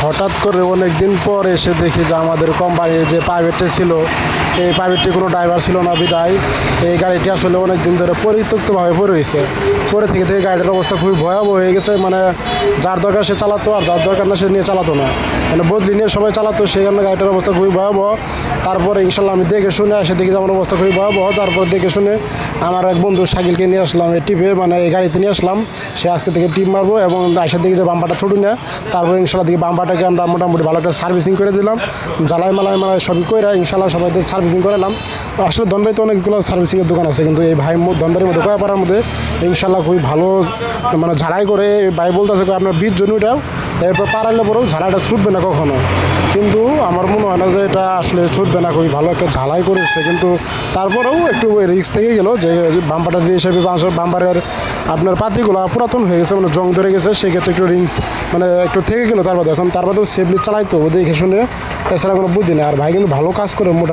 হঠাৎ করে অনেক দিন পর এসে দেখি যে আমাদের কোম্পানির যে প্রাইভেটে ছিল এই প্রাইভেটটি কোনো ড্রাইভার ছিল না, বিদায়। এই গাড়িটি আসলে অনেক দিন ধরে পরিত্যক্তভাবে পড়ে রয়েছে। পরে থেকে থেকে গাড়িটার অবস্থা খুবই ভয়াবহ হয়ে গেছে। মানে যার দরকার সে চালাতো, আর যার দরকার না সে নিয়ে চালাতো না। মানে বদলি নিয়ে সবাই চালাতো, সেই কারণে গাড়িটার অবস্থা খুবই ভয়াবহ। তারপরে ইনশাল্লাহ আমি দেখে শুনে এসে দেখি আমার অবস্থা খুবই ভয়াবহ। তারপর দেখে শুনে আমার এক বন্ধু সাইকেলকে নিয়ে আসলাম, এই টিপে মানে এই গাড়িতে নিয়ে আসলাম। সে আজকে থেকে টিপ মারবো এবং আইসার দিকে যে বাম্পারটা ছোটো না। তারপরে ইনশাল্লাহ দিকে বাম্পারটাকে আমরা মোটামুটি ভালো একটা সার্ভিসিং করে দিলাম। জ্বালাই মালাই মালাই সবই করে ইনশাল্লাহ সবাই সার্ভিসিং করালাম। আসলে দন্ডাইতে অনেকগুলো সার্ভিসিংয়ের দোকান আছে, কিন্তু এই ভাই দন্ডারের মধ্যে কয়াপাড়ার মধ্যে ইনশাল্লাহ খুবই ভালো মানে ঝাড়াই করে ভাই বলতেছে কয় আপনার বীর জন্যটাও এরপর পাড়াইলে পরেও ঝাড়াইটা ছুটবে না কখনো। কিন্তু আমার মনে হয় না যে এটা আসলে ছুটবে না, খুবই ভালো একটা ঝালাই করেছে। কিন্তু তারপরেও একটু রিস্ক থেকে গেল যে বাম্পারটা যে হিসেবে বাম্পারের আপনার পাতিগুলো পুরাতন হয়ে গেছে মানে জং ধরে গেছে, সেক্ষেত্রে একটু রিং মানে একটু থেকে গেলো তারপর। এখন তারপর তো সেফলি চালাইতো, দেখে শুনে এছাড়া কোনো বুদ্ধি নেই। আর ভাই কিন্তু ভালো কাজ করে, মোটা